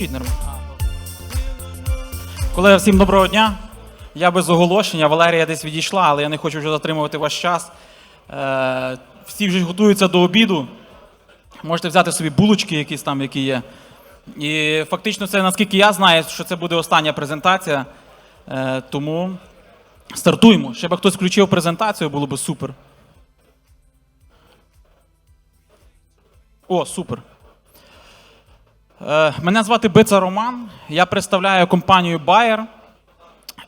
Звучить нормально. Колеги, всім доброго дня. Я без оголошення. Валерія десь відійшла, але я не хочу вже затримувати ваш час. Е, всі вже готуються до обіду. Можете взяти собі булочки, якісь там, які є. І фактично, це, наскільки я знаю, що це буде остання презентація. Е, тому стартуємо. Ще би хтось включив презентацію, було б супер. О, супер. Е, Мене звати Бица Роман. Я представляю компанію Bayer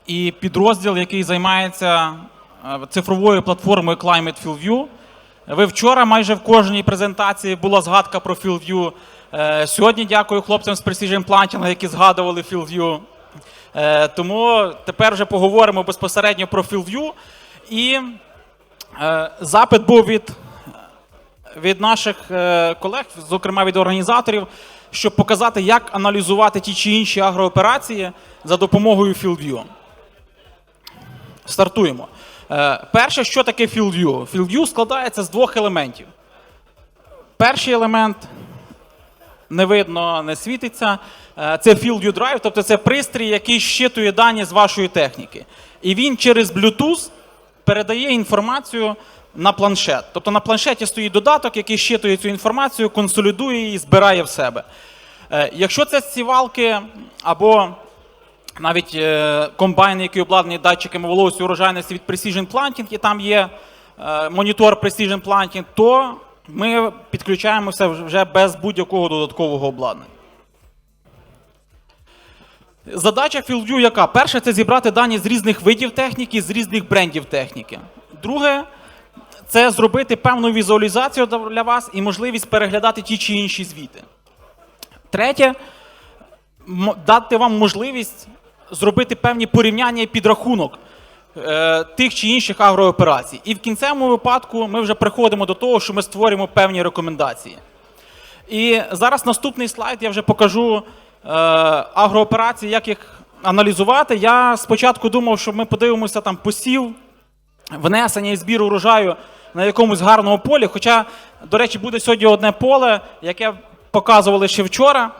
і підрозділ, який займається е, цифровою платформою Climate FieldView. Ви вчора майже в кожній презентації була згадка про FieldView. Е, Сьогодні дякую хлопцям з Precision Planting, які згадували FieldView. Тому тепер вже поговоримо безпосередньо про FieldView. І запит був від від наших колег, зокрема від організаторів, щоб показати, як аналізувати ті чи інші агрооперації за допомогою FieldView. Стартуємо. Е, Перше, що таке FieldView? FieldView складається з двох елементів. Перший елемент не видно, не світиться. Е, Це FieldView Drive, тобто це пристрій, який щитує дані з вашої техніки. І він через Bluetooth передає інформацію на планшет. Тобто на планшеті стоїть додаток, який щитує цю інформацію, консолідує її, збирає в себе. Е, Якщо це сівалки або навіть е, комбайни, які обладнані датчиками вологості урожайності від Precision Planting, і там є е, монітор Precision Planting, то ми підключаємося вже без будь-якого додаткового обладнання. Задача FieldView яка? Перше, це зібрати дані з різних видів техніки, з різних брендів техніки. Друге, це зробити певну візуалізацію для вас і можливість переглядати ті чи інші звіти. Третє, дати вам можливість зробити певні порівняння і підрахунок е, тих чи інших агрооперацій. І в кінцевому випадку ми вже приходимо до того, що ми створюємо певні рекомендації. І зараз наступний слайд я вже покажу е, агрооперації, як їх аналізувати. Я спочатку думав, що ми подивимося там посів, внесення і збір урожаю на якомусь гарному полі. Хоча, до речі, буде сьогодні одне поле, яке показували ще вчора.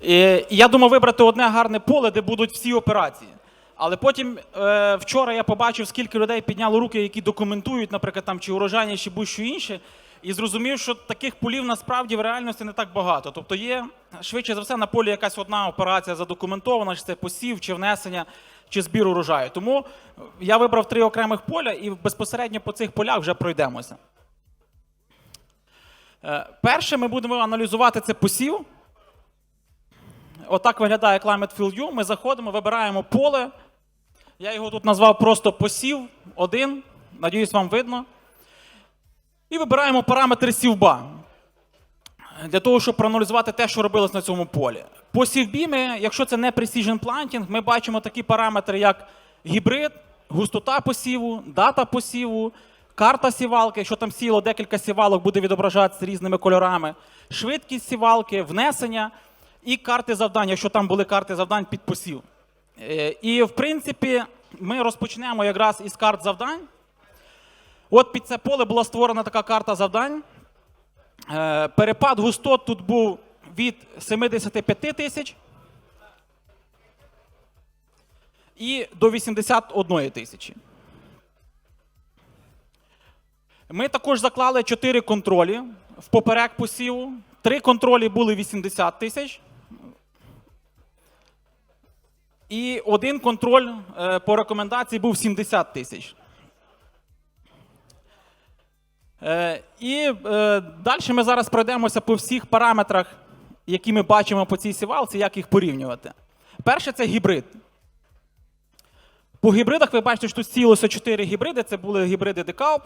І я думав вибрати одне гарне поле, де будуть всі операції. Але потім е, вчора я побачив, скільки людей підняло руки, які документують, наприклад, там чи урожайні, чи будь-що інше, і зрозумів, що таких полів насправді в реальності не так багато. Тобто є швидше за все на полі якась одна операція задокументована, чи це посів, чи внесення, чи збір урожаю. Тому я вибрав три окремих поля і безпосередньо по цих полях вже пройдемося. Е, Перше, ми будемо аналізувати це посів. Отак виглядає Climate Field View. Ми заходимо, вибираємо поле. Я його тут назвав просто посів один. Надіюсь, вам видно. І вибираємо параметри сівба. Для того, щоб проаналізувати те, що робилось на цьому полі. По сівбі, ми, якщо це не Precision Planting, ми бачимо такі параметри, як гібрид, густота посіву, дата посіву, карта сівалки, якщо там сіло декілька сівалок, буде відображатися різними кольорами, швидкість сівалки, внесення і карти завдань, якщо там були карти завдань під посів. Е, І, в принципі, ми розпочнемо якраз із карт завдань. От під це поле була створена така карта завдань. Е, Перепад густот тут був від 75 тисяч і до 81 тисячі. Ми також заклали 4 контролі в поперек посіву. Три контролі були 80 тисяч. І один контроль е, по рекомендації був 70 тисяч. Е, І е, далі ми зараз пройдемося по всіх параметрах, які ми бачимо по цій сівалці, як їх порівнювати. Перше це гібрид. По гібридах ви бачите, що тут сілося 4 гібриди, це були гібриди Decalb.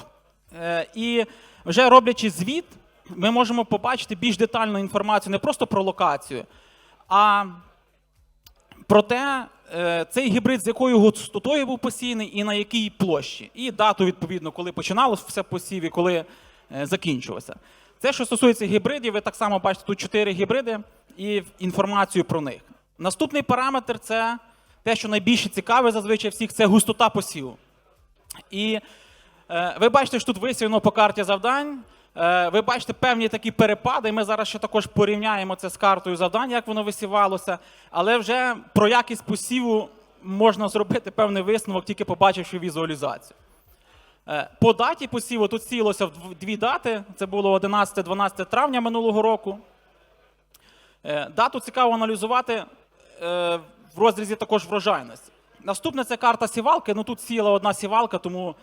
Е, І вже роблячи звіт, ми можемо побачити більш детальну інформацію не просто про локацію, а про те, е, цей гібрид з якою густотою був посіяний і на якій площі. І дату, відповідно, коли починалось все посів і коли е, закінчилося. Це, що стосується гібридів, ви так само бачите тут 4 гібриди і інформацію про них. Наступний параметр це те, що найбільше цікаве зазвичай всіх, це густота посіву. І ви бачите, що тут висвітлено по карті завдань. Е, Ви бачите певні такі перепади. Ми зараз ще також порівняємо це з картою завдань, як воно висівалося. Але вже про якість посіву можна зробити певний висновок, тільки побачивши візуалізацію. Е, По даті посіву тут сіялося в дві дати. Це було 11-12 травня минулого року. Е, Дату цікаво аналізувати е, в розрізі також врожайності. Наступне це карта сівалки. Ну тут сіяла одна сівалка, тому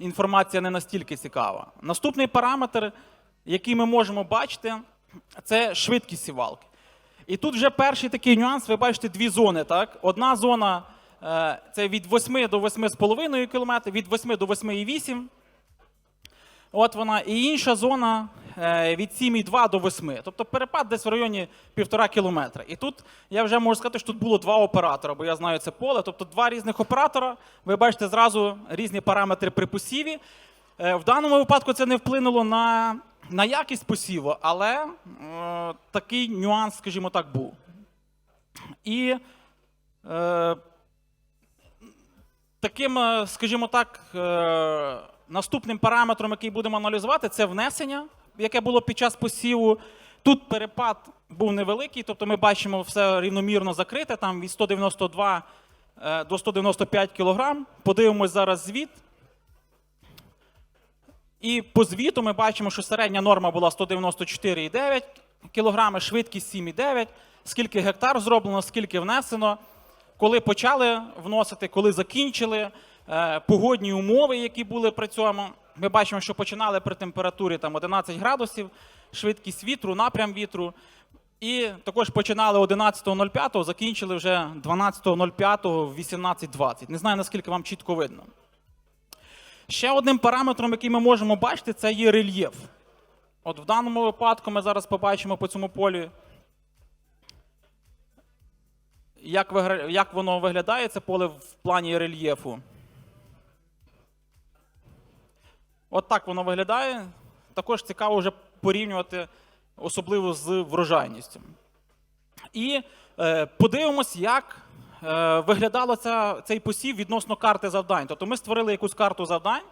інформація не настільки цікава. Наступний параметр, який ми можемо бачити, це швидкість сівалки. І тут вже перший такий нюанс, ви бачите дві зони. Так? Одна зона е, це від 8 до 8,5 км, від 8 до 8,8 От вона. І інша зона від 7,2 до 8. Тобто перепад десь в районі 1,5 кілометра. І тут я вже можу сказати, що тут було два оператора, бо я знаю це поле. Тобто два різних оператора. Ви бачите зразу різні параметри при посіві. Е, В даному випадку це не вплинуло на, на якість посіву, але е, такий нюанс, скажімо так, був. І е, таким, е, скажімо так, е, наступним параметром, який будемо аналізувати, це внесення, яке було під час посіву. Тут перепад був невеликий, тобто ми бачимо все рівномірно закрите, там від 192 е, до 195 кг. Подивимось зараз звіт. І по звіту ми бачимо, що середня норма була 194,9 кг, швидкість 7,9, скільки гектар зроблено, скільки внесено, коли почали вносити, коли закінчили, е, погодні умови, які були при цьому. Ми бачимо, що починали при температурі там, 11 градусів, швидкість вітру, напрям вітру. І також починали 11.05, закінчили вже 12.05 в 18.20. Не знаю, наскільки вам чітко видно. Ще одним параметром, який ми можемо бачити, це є рельєф. От в даному випадку ми зараз побачимо по цьому полі, як, воно виглядає, це поле в плані рельєфу. От так воно виглядає. Також цікаво вже порівнювати, особливо з врожайністю. І е, подивимось, як е, виглядало ця, цей посів відносно карти завдань. Тобто ми створили якусь карту завдань.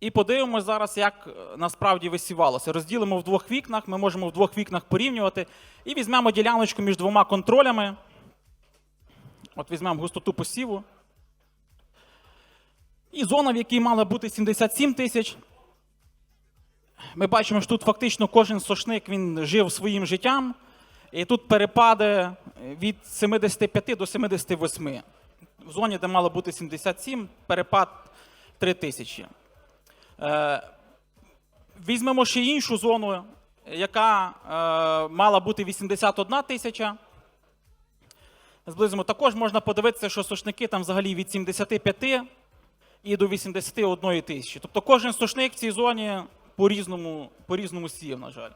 І подивимось зараз, як е, насправді висівалося. Розділимо в двох вікнах, ми можемо в двох вікнах порівнювати. І візьмемо діляночку між двома контролями. От візьмемо густоту посіву. І зона, в якій мала бути 77 тисяч. Ми бачимо, що тут фактично кожен сошник він жив своїм життям. І тут перепади від 75 до 78. В зоні, де мало бути 77, перепад 3 тисячі. Е, Візьмемо ще іншу зону, яка е, мала бути 81 тисяча. Зблизимо. Також можна подивитися, що сушники там взагалі від 75 і до 81 тисячі. Тобто кожен сушник в цій зоні по-різному, по-різному сіяв, на жаль.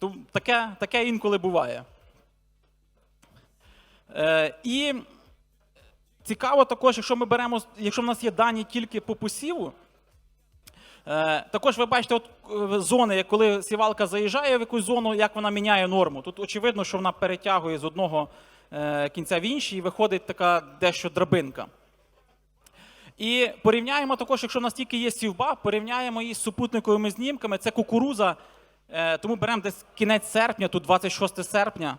Таке, таке інколи буває. Е, і цікаво також, якщо ми беремо, якщо в нас є дані тільки по посіву, також ви бачите, от е, зони, коли сівалка заїжджає в якусь зону, як вона міняє норму. Тут очевидно, що вона перетягує з одного е, кінця в інший і виходить така дещо драбинка. І порівняємо також, якщо в нас тільки є сівба, порівняємо її з супутниковими знімками. Це кукуруза, е, тому беремо десь кінець серпня, тут 26 серпня.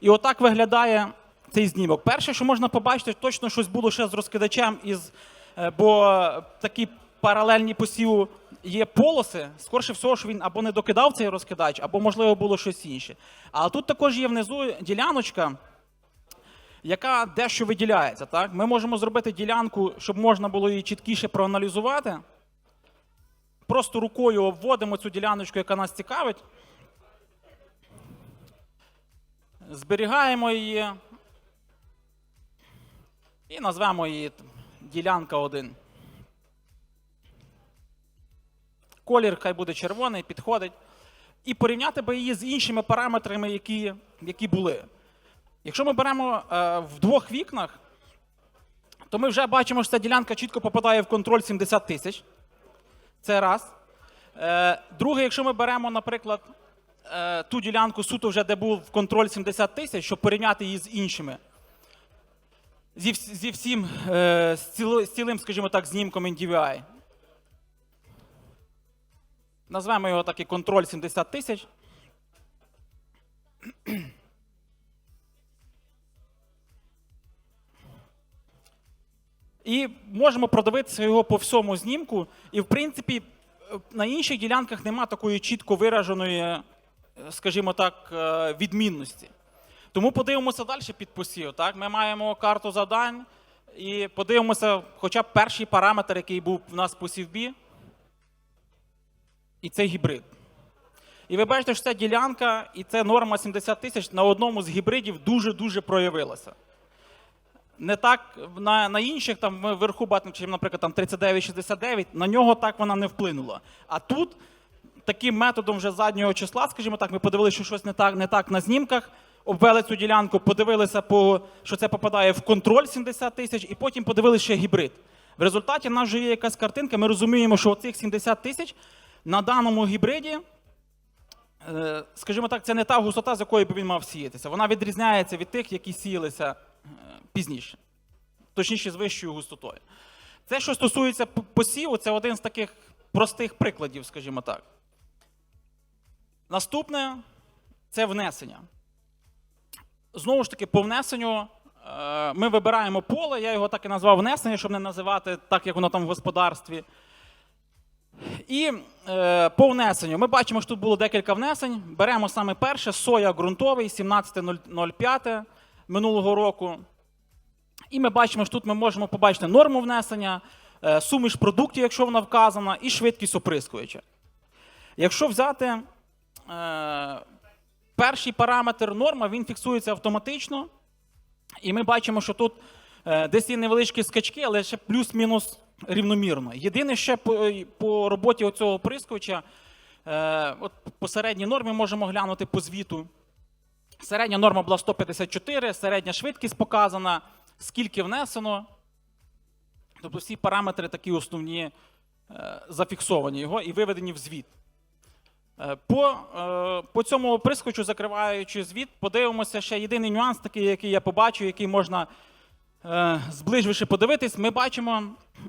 І отак виглядає цей знімок. Перше, що можна побачити, точно щось було ще з розкидачем, із, е, бо такі паралельні посіву є полоси. Скорше всього, що він або не докидав цей розкидач, або, можливо, було щось інше. А тут також є внизу діляночка, яка дещо виділяється. Так? Ми можемо зробити ділянку, щоб можна було її чіткіше проаналізувати. Просто рукою обводимо цю діляночку, яка нас цікавить. Зберігаємо її і назвемо її ділянка 1. Колір хай буде червоний, підходить. І порівняти би її з іншими параметрами, які, які були. Якщо ми беремо е, в двох вікнах, то ми вже бачимо, що ця ділянка чітко попадає в контроль 70 тисяч. Це раз. Е, друге, якщо ми беремо, наприклад, е, ту ділянку суто вже, де був контроль 70 тисяч, щоб порівняти її з іншими, зі, зі всім, е, з, ціло- з цілим, скажімо так, знімком NDVI. Назвемо його так і контроль 70 тисяч. І можемо продивитися його по всьому знімку. І, в принципі, на інших ділянках нема такої чітко вираженої, е, скажімо так, е, відмінності. Тому подивимося далі під посів. Так? Ми маємо карту завдань і подивимося хоча б перший параметр, який був в нас по сівбі. І це гібрид. І ви бачите, що ця ділянка і це норма 70 тисяч на одному з гібридів дуже-дуже проявилася. Не так на, на інших, там вверху бачимо, наприклад, там 39-69, на нього так вона не вплинула. А тут таким методом вже заднього числа, скажімо так, ми подивилися, що щось не так, не так на знімках, обвели цю ділянку, подивилися, по, що це попадає в контроль 70 тисяч, і потім подивилися ще гібрид. В результаті в нас вже є якась картинка, ми розуміємо, що оцих 70 тисяч на даному гібриді е, скажімо так, це не та густота, з якою б він мав сіятися. Вона відрізняється від тих, які сіялися е, пізніше, точніше, з вищою густотою. Це, що стосується посіву, це один з таких простих прикладів, скажімо так. Наступне це внесення. Знову ж таки, по внесенню е, ми вибираємо поле, я його так і назвав внесення, щоб не називати так, як воно там в господарстві. І е, по внесенню ми бачимо, що тут було декілька внесень. Беремо саме перше соя ґрунтовий 17.05 минулого року. І ми бачимо, що тут ми можемо побачити норму внесення, е, суміш продуктів, якщо вона вказана, і швидкість оприскувача. Якщо взяти е, перший параметр норма, він фіксується автоматично. І ми бачимо, що тут е, десь є невеличкі скачки, але ще плюс-мінус рівномірно. Єдине ще по, по роботі оцього оприскувача, е, от по середній нормі можемо глянути по звіту. Середня норма була 154, середня швидкість показана, скільки внесено. Тобто всі параметри такі основні е, зафіксовані його і виведені в звіт. Е, По, е, по цьому оприскувачу, закриваючи звіт, подивимося ще єдиний нюанс, такий, який я побачу, який можна е, зближніше подивитись. Ми бачимо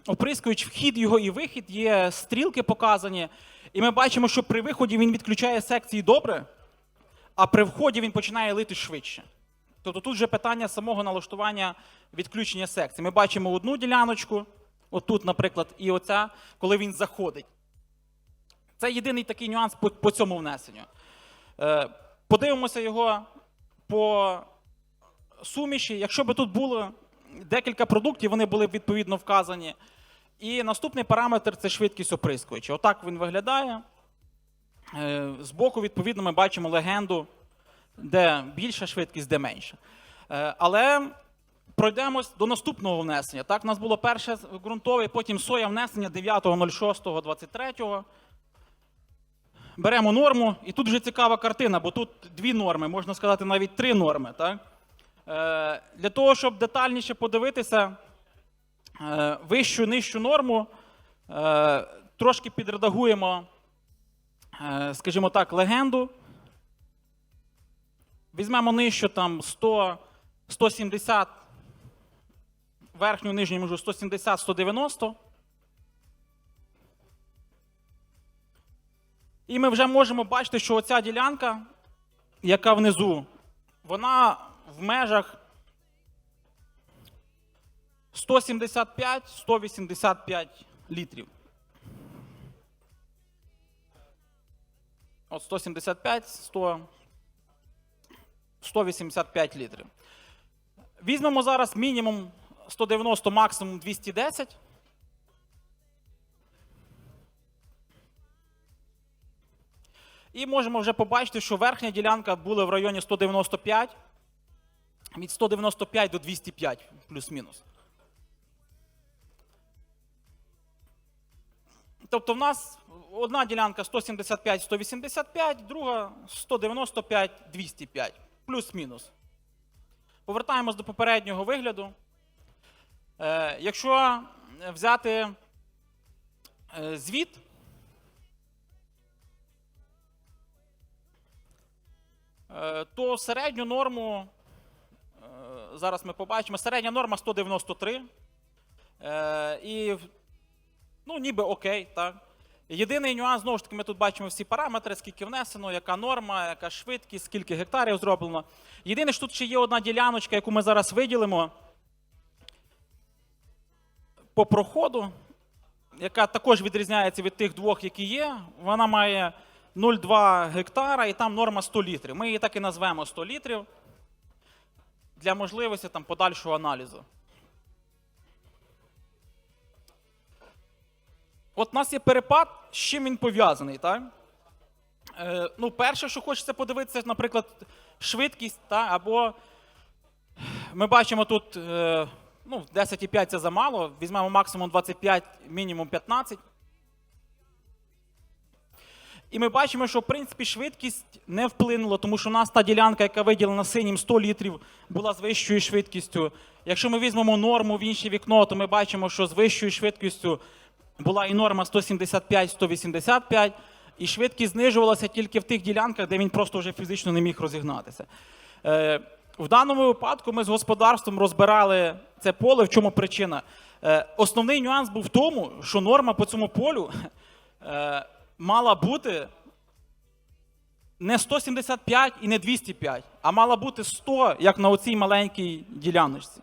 оприскувач, вхід його і вихід, є стрілки показані. І ми бачимо, що при виході він відключає секції добре, а при вході він починає лити швидше. Тобто тут вже питання самого налаштування відключення секцій. Ми бачимо одну діляночку, отут, наприклад, і оця, коли він заходить. Це єдиний такий нюанс по, по цьому внесенню. Е, подивимося його по суміші. Якщо б тут було декілька продуктів, вони були відповідно вказані. І наступний параметр це швидкість оприскувача. Отак він виглядає. Е, Збоку, відповідно, ми бачимо легенду, де більша швидкість, де менша. Е, Але пройдемось до наступного внесення. Так, у нас було перше ґрунтове, потім соя внесення 9.06.23. Беремо норму, і тут вже цікава картина, бо тут дві норми, можна сказати, навіть три норми. Так? Е, для того, щоб детальніше подивитися е, вищу нижчу норму, е, трошки підредагуємо, скажімо так, легенду. Візьмемо нижчу там 100, 170, верхню нижню межу 170-190. І ми вже можемо бачити, що оця ділянка, яка внизу, вона в межах 175-185 літрів. От 175, 100, 185 літрів. Візьмемо зараз мінімум 190, максимум 210. І можемо вже побачити, що верхня ділянка була в районі 195, від 195 до 205, плюс-мінус. Тобто в нас одна ділянка 175-185, друга 195-205, плюс-мінус. Повертаємось до попереднього вигляду. Е, якщо взяти е, звіт, е, то середню норму е, зараз ми побачимо. Середня норма 193. Е, і ну, ніби окей, так. Єдиний нюанс, знову ж таки, ми тут бачимо всі параметри, скільки внесено, яка норма, яка швидкість, скільки гектарів зроблено. Єдине, що тут ще є одна діляночка, яку ми зараз виділимо по проходу, яка також відрізняється від тих двох, які є. Вона має 0,2 гектара і там норма 100 літрів. Ми її так і назвемо 100 літрів для можливості там, подальшого аналізу. От у нас є перепад, з чим він пов'язаний, так? Е, ну, перше, що хочеться подивитися, наприклад, швидкість, та, або ми бачимо тут е, ну, 10,5 це замало, візьмемо максимум 25, мінімум 15. І ми бачимо, що в принципі швидкість не вплинула, тому що у нас та ділянка, яка виділена синім 100 літрів, була з вищою швидкістю. Якщо ми візьмемо норму в інше вікно, то ми бачимо, що з вищою швидкістю була і норма 175-185, і швидкість знижувалася тільки в тих ділянках, де він просто вже фізично не міг розігнатися. Е, в даному випадку ми з господарством розбирали це поле. В чому причина? Е, основний нюанс був в тому, що норма по цьому полю е, мала бути не 175 і не 205, а мала бути 100, як на оцій маленькій діляночці.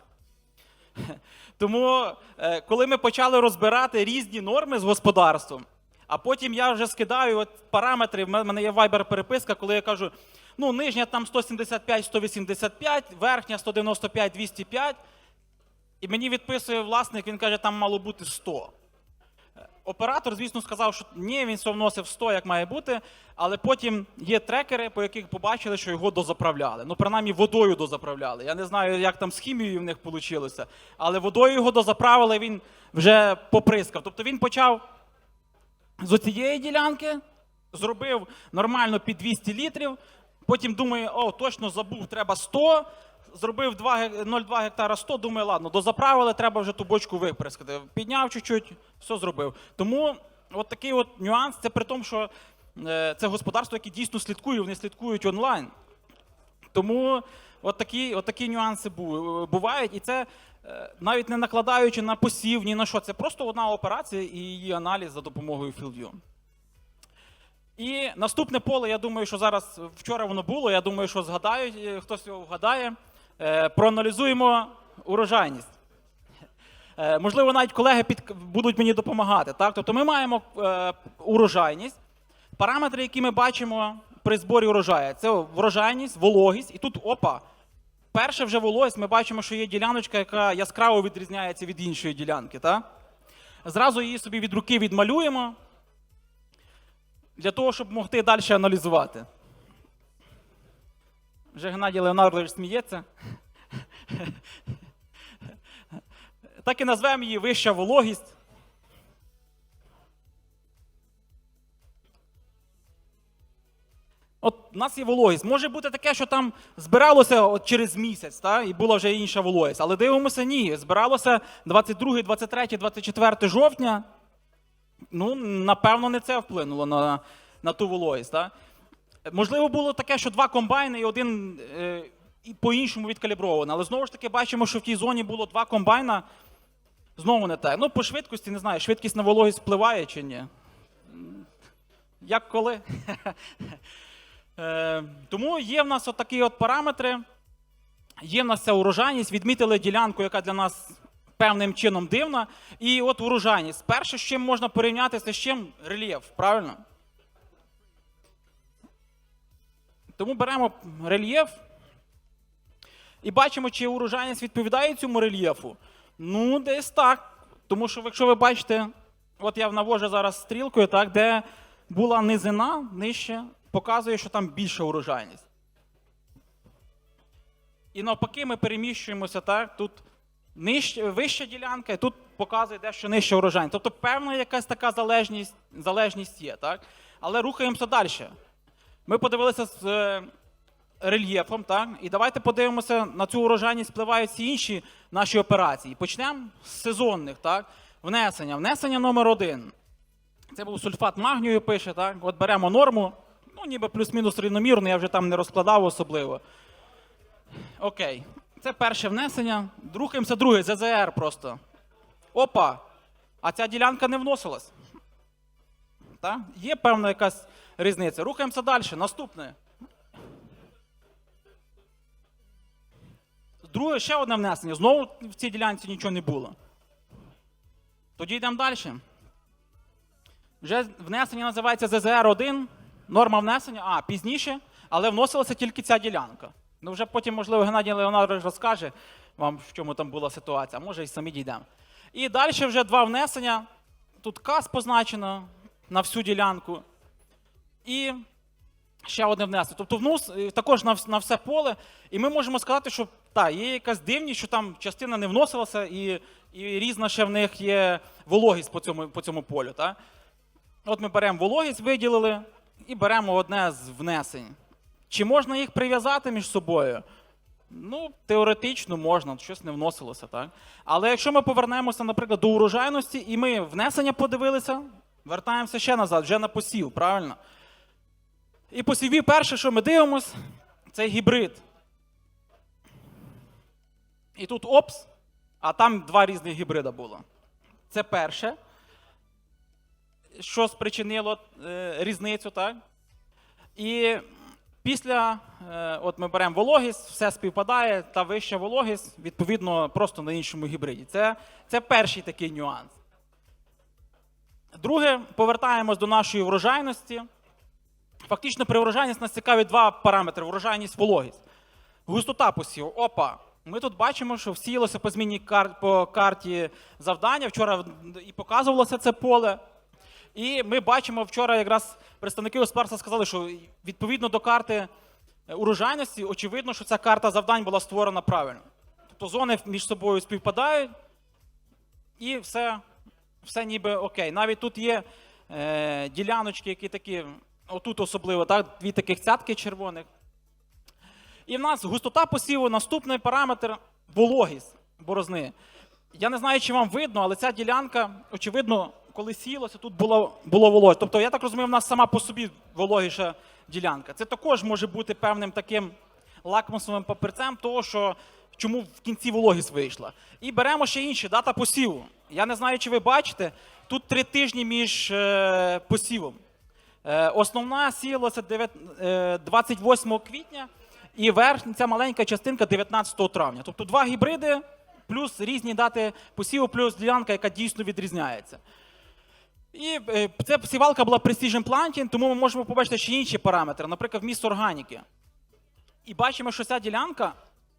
Тому, е, коли ми почали розбирати різні норми з господарством, а потім я вже скидаю от параметри, в мене є Viber переписка, коли я кажу, ну, нижня там 175-185, верхня 195-205, і мені відписує власник, він каже, там мало бути 100. Оператор, звісно, сказав, що ні, він все вносив 100, як має бути, але потім є трекери, по яких побачили, що його дозаправляли. Ну, принаймні, водою дозаправляли. Я не знаю, як там з хімією в них вийшло, але водою його дозаправили, він вже поприскав. Тобто він почав з оцієї ділянки, зробив нормально під 200 літрів, потім думає, о, точно забув, треба 100, зробив 0,2 гектара 100, думає, ладно, дозаправили, треба вже ту бочку виприскати. Підняв чуть-чуть, все зробив. Тому от такий от нюанс, це при тому, що е, це господарство, яке дійсно слідкує, вони слідкують онлайн. Тому от такі, от такі нюанси бувають, і це е, навіть не накладаючи на посів, ні на що. Це просто одна операція і її аналіз за допомогою FieldView. І наступне поле, я думаю, що зараз вчора воно було. Я думаю, що згадають, е, хтось його вгадає. Е, Проаналізуємо урожайність. Е, Можливо, навіть колеги під, будуть мені допомагати. Так? Тобто ми маємо е, урожайність, параметри, які ми бачимо при зборі урожаю. Це врожайність, вологість. І тут опа. Перше вже вологість, ми бачимо, що є діляночка, яка яскраво відрізняється від іншої ділянки. Так? Зразу її собі від руки відмалюємо для того, щоб могти далі аналізувати. Вже Геннадій Леонардович сміється. Так і назвемо її вища вологість. От у нас є вологість. Може бути таке, що там збиралося от через місяць, та, і була вже інша вологість. Але дивимося, ні. Збиралося 22, 23, 24 жовтня. Ну, напевно, не це вплинуло на, на ту вологість. Та? Можливо, було таке, що два комбайни і один е, і по-іншому відкалібрований. Але знову ж таки бачимо, що в тій зоні було два комбайна. Знову не так. Ну, по швидкості не знаю, швидкість на вологість впливає чи ні. Як коли? Е, Тому є в нас от такі от параметри. Є в нас ця урожайність, відмітили ділянку, яка для нас певним чином дивна. І от урожайність. Перше, з чим можна порівняти, це з чим рельєф, правильно? Тому беремо рельєф і бачимо, чи урожайність відповідає цьому рельєфу. Ну, десь так. Тому що, якщо ви бачите, от я навожу зараз стрілкою, так, де була низина нижче, показує, що там більша урожайність. І навпаки, ми переміщуємося так. Тут нижче, вища ділянка, і тут показує дещо нижча урожайність. Тобто, певна якась така залежність, залежність є, так? Але рухаємося далі. Ми подивилися з е, рельєфом, так? І давайте подивимося, на цю урожайність впливають всі інші наші операції. Почнемо з сезонних, так? Внесення. Внесення номер один. Це був сульфат магнію, пише, так? От беремо норму, ну ніби плюс-мінус рівномірно, я вже там не розкладав особливо. Окей. Це перше внесення. Рухаємося друге, ЗЗР просто. Опа! А ця ділянка не вносилась. Так? Є певна якась різниця. Рухаємося далі. Наступне. Друге, ще одне внесення. Знову в цій ділянці нічого не було. Тоді йдемо далі. Вже внесення називається ЗЗР-1. Норма внесення, а пізніше, але вносилася тільки ця ділянка. Ну, вже потім, можливо, Геннадій Леонардович розкаже вам, в чому там була ситуація, може і самі дійдемо. І далі вже два внесення. Тут КАС позначено на всю ділянку. І ще одне внесення. Тобто внос е, також на, на все поле. І ми можемо сказати, що так, є якась дивність, що там частина не вносилася, і, і різна ще в них є вологість по цьому, по цьому полю. Так? От ми беремо вологість, виділили, і беремо одне з внесень. Чи можна їх прив'язати між собою? Ну, теоретично можна, щось не вносилося, так? Але якщо ми повернемося, наприклад, до урожайності, і ми внесення подивилися, вертаємося ще назад, вже на посів, правильно? І посіві перше, що ми дивимося, це гібрид. І тут опс, а там два різних гібрида було. Це перше, що спричинило е, різницю, так? І після, е, от ми беремо вологість, все співпадає, та вища вологість, відповідно, просто на іншому гібриді. Це, це перший такий нюанс. Друге, повертаємось до нашої врожайності. Фактично, при врожайності нас цікаві два параметри: врожайність, вологість. Густота посіву. Опа. Ми тут бачимо, що всіялося по зміні кар... по карті завдання. Вчора і показувалося це поле. І ми бачимо вчора, якраз представники господарства сказали, що відповідно до карти е, урожайності, очевидно, що ця карта завдань була створена правильно. Тобто зони між собою співпадають, і все, все ніби окей. Навіть тут є е, діляночки, які такі, отут особливо, так, дві таких цятки червоних. І в нас густота посіву, наступний параметр вологість борозни. Я не знаю, чи вам видно, але ця ділянка, очевидно, коли сіялося, тут було, було волога. Тобто, я так розумію, в нас сама по собі вологіша ділянка. Це також може бути певним таким лакмусовим папірцем того, що чому в кінці вологість вийшла. І беремо ще інші дата посіву. Я не знаю, чи ви бачите, тут три тижні між е, посівом. Е, основна сіялася дев'ят- е, 28 квітня, і верхня ця маленька частинка 19 травня. Тобто два гібриди, плюс різні дати посіву, плюс ділянка, яка дійсно відрізняється. І е, ця посівалка була Precision Planting, тому ми можемо побачити ще інші параметри, наприклад, вміст органіки. І бачимо, що ця ділянка,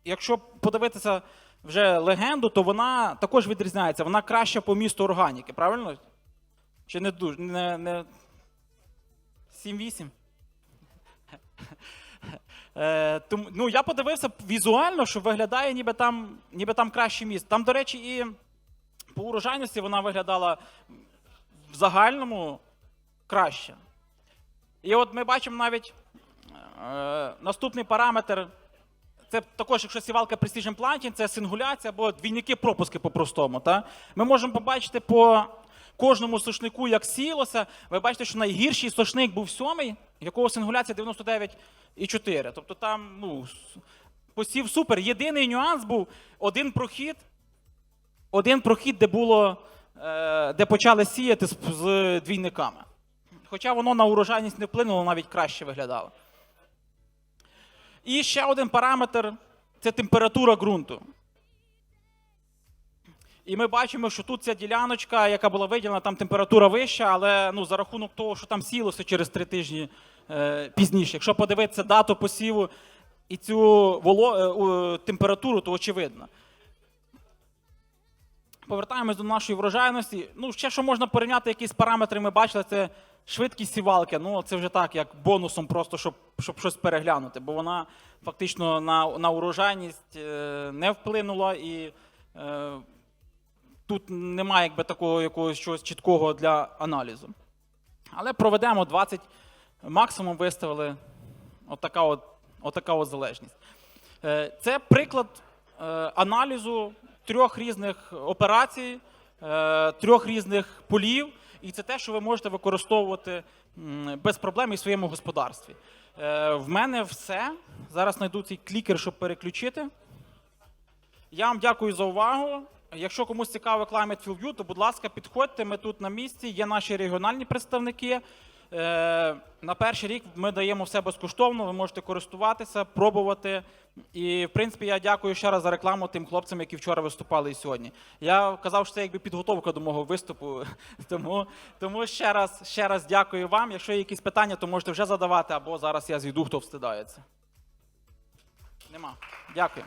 якщо подивитися вже легенду, то вона також відрізняється. Вона краща по місту органіки, правильно? Чи не дуже? Не, не... 7-8? Е, ну, я подивився візуально, що виглядає, ніби там, ніби там краще місце. Там, до речі, і по урожайності вона виглядала в загальному краще. І от ми бачимо навіть е, наступний параметр. Це також, якщо сівалка Precision Planting, це сингуляція або двійники пропуски по-простому. Ми можемо побачити по кожному сушнику, як сіялося. Ви бачите, що найгірший сушник був сьомий, якого сингуляція 99,4. Тобто там ну, посів супер. Єдиний нюанс був один прохід, один прохід, де було, е, де почали сіяти з двійниками. Хоча воно на урожайність не вплинуло, навіть краще виглядало. І ще один параметр це температура ґрунту. І ми бачимо, що тут ця діляночка, яка була виділена, там температура вища, але ну, за рахунок того, що там сілося через три тижні е, пізніше. Якщо подивитися дату посіву і цю воло, е, у, температуру, то очевидно. Повертаємось до нашої врожайності. Ну, ще що можна порівняти, якісь параметри ми бачили, це швидкість сівалки. Ну, це вже так, як бонусом, просто щоб, щоб щось переглянути, бо вона фактично на, на урожайність е, не вплинула і е, тут немає якби такого якогось чогось чіткого для аналізу. Але проведемо 20, максимум виставили отака от, отака от залежність. Е, Це приклад е, аналізу трьох різних операцій, е, трьох різних полів, і це те, що ви можете використовувати без проблем і в своєму господарстві. Е, В мене все. Зараз знайду цей клікер, щоб переключити. Я вам дякую за увагу. Якщо комусь цікаво Climate Field View, то будь ласка, підходьте. Ми тут на місці. Є наші регіональні представники. Е, на перший рік ми даємо все безкоштовно. Ви можете користуватися, пробувати. І в принципі я дякую ще раз за рекламу тим хлопцям, які вчора виступали і сьогодні. Я казав, що це якби підготовка до мого виступу. Тому, тому ще раз ще раз дякую вам. Якщо є якісь питання, то можете вже задавати, або зараз я зійду, хто встидається. Нема. Дякую.